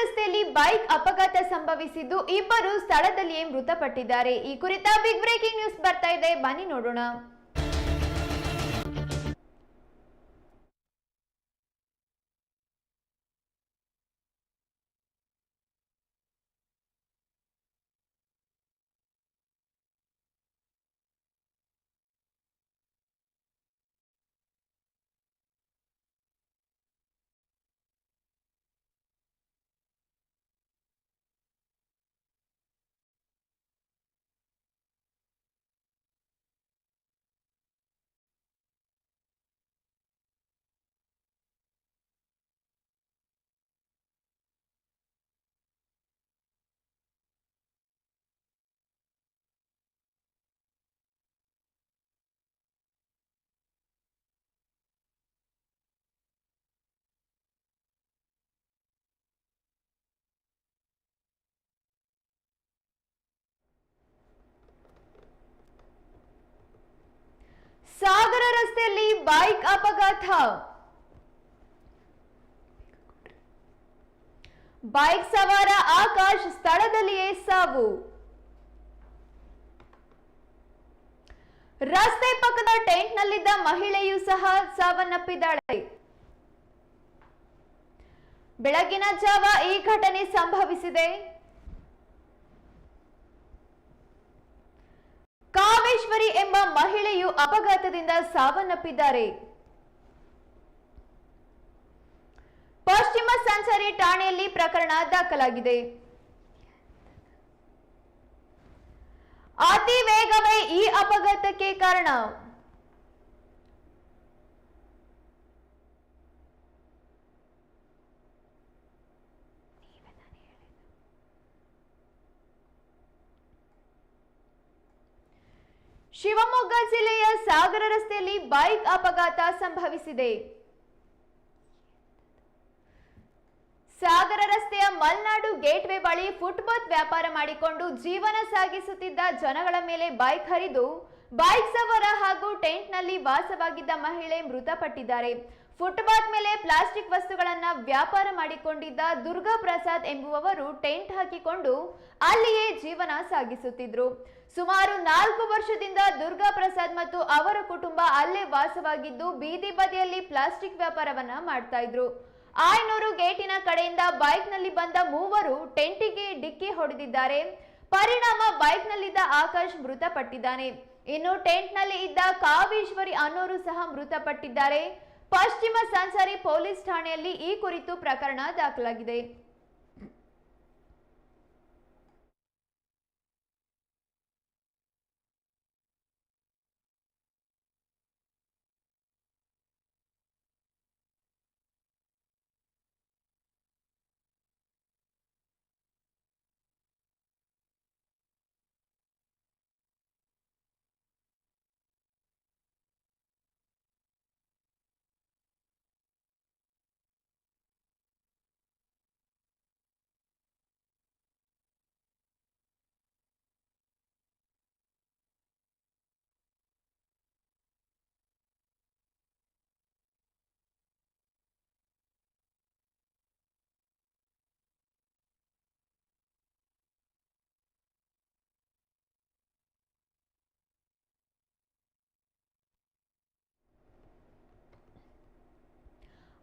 ರಸ್ತೆಯಲ್ಲಿ ಬೈಕ್ ಅಪಘಾತ ಸಂಭವಿಸಿದ್ದು ಇಬ್ಬರು ಸ್ಥಳದಲ್ಲಿಯೇ ಮೃತಪಟ್ಟಿದ್ದಾರೆ. ಈ ಕುರಿತ ಬಿಗ್ ಬ್ರೇಕಿಂಗ್ ನ್ಯೂಸ್ ಬರ್ತಾ ಇದೆ. ಬನ್ನಿ ನೋಡೋಣ. ರಸ್ತೆಯಲ್ಲಿ ಬೈಕ್ ಅಪಘಾತ. ಬೈಕ್ ಸವಾರ ಆಕಾಶ್ ಸ್ಥಳದಲ್ಲಿಯೇ ಸಾವು. ರಸ್ತೆ ಪಕ್ಕದ ಟೆಂಟ್ನಲ್ಲಿದ್ದ ಮಹಿಳೆಯೂ ಸಹ ಸಾವನ್ನಪ್ಪಿದ್ದಾಳೆ. ಬೆಳಗಿನ ಜಾವ ಈ ಘಟನೆ ಸಂಭವಿಸಿದೆ. ಎಂಬ ಮಹಿಳೆಯು ಅಪಘಾತದಿಂದ ಸಾವನ್ನಪ್ಪಿದ್ದಾರೆ. ಪಶ್ಚಿಮ ಸಂಚಾರಿ ಠಾಣೆಯಲ್ಲಿ ಪ್ರಕರಣ ದಾಖಲಾಗಿದೆ. ಅತಿ ವೇಗವೇ ಈ ಅಪಘಾತಕ್ಕೆ ಕಾರಣ. ಶಿವಮೊಗ್ಗ ಜಿಲ್ಲೆಯ ಸಾಗರ ರಸ್ತೆಯಲ್ಲಿ ಬೈಕ್ ಅಪಘಾತ ಸಂಭವಿಸಿದೆ. ಸಾಗರ ರಸ್ತೆಯ ಮಲ್ನಾಡು ಗೇಟ್ವೇ ಬಳಿ ಫುಟ್ಪಾತ್ ವ್ಯಾಪಾರ ಮಾಡಿಕೊಂಡು ಜೀವನ ಸಾಗಿಸುತ್ತಿದ್ದ ಜನಗಳ ಮೇಲೆ ಬೈಕ್ ಹರಿದು, ಬೈಕ್ ಸವಾರ ಹಾಗೂ ಟೆಂಟ್ನಲ್ಲಿ ವಾಸವಾಗಿದ್ದ ಮಹಿಳೆ ಮೃತಪಟ್ಟಿದ್ದಾರೆ. ಫುಟ್ಪಾತ್ ಮೇಲೆ ಪ್ಲಾಸ್ಟಿಕ್ ವಸ್ತುಗಳನ್ನ ವ್ಯಾಪಾರ ಮಾಡಿಕೊಂಡಿದ್ದ ದುರ್ಗಾ ಪ್ರಸಾದ್ ಎಂಬುವವರು ಟೆಂಟ್ ಹಾಕಿಕೊಂಡು ಅಲ್ಲಿಯೇ ಜೀವನ ಸಾಗಿಸುತ್ತಿದ್ರು. ಸುಮಾರು ನಾಲ್ಕು ವರ್ಷದಿಂದ ದುರ್ಗಾ ಪ್ರಸಾದ್ ಮತ್ತು ಅವರ ಕುಟುಂಬ ಅಲ್ಲೇ ವಾಸವಾಗಿದ್ದು ಬೀದಿ ಬದಿಯಲ್ಲಿ ಪ್ಲಾಸ್ಟಿಕ್ ವ್ಯಾಪಾರವನ್ನ ಮಾಡ್ತಾ ಇದ್ರು. ಆಯನೂರು ಗೇಟಿನ ಕಡೆಯಿಂದ ಬೈಕ್ನಲ್ಲಿ ಬಂದ ಮೂವರು ಟೆಂಟಿಗೆ ಡಿಕ್ಕಿ ಹೊಡೆದಿದ್ದಾರೆ. ಪರಿಣಾಮ ಬೈಕ್ನಲ್ಲಿದ್ದ ಆಕಾಶ್ ಮೃತಪಟ್ಟಿದ್ದಾನೆ. ಇನ್ನು ಟೆಂಟ್ನಲ್ಲಿ ಇದ್ದ ಕಾವೇಶ್ವರಿ ಅನ್ನೋರು ಸಹ ಮೃತಪಟ್ಟಿದ್ದಾರೆ. ಪಶ್ಚಿಮ ಸಂಚಾರಿ ಪೊಲೀಸ್ ಠಾಣೆಯಲ್ಲಿ ಈ ಕುರಿತು ಪ್ರಕರಣ ದಾಖಲಾಗಿದೆ.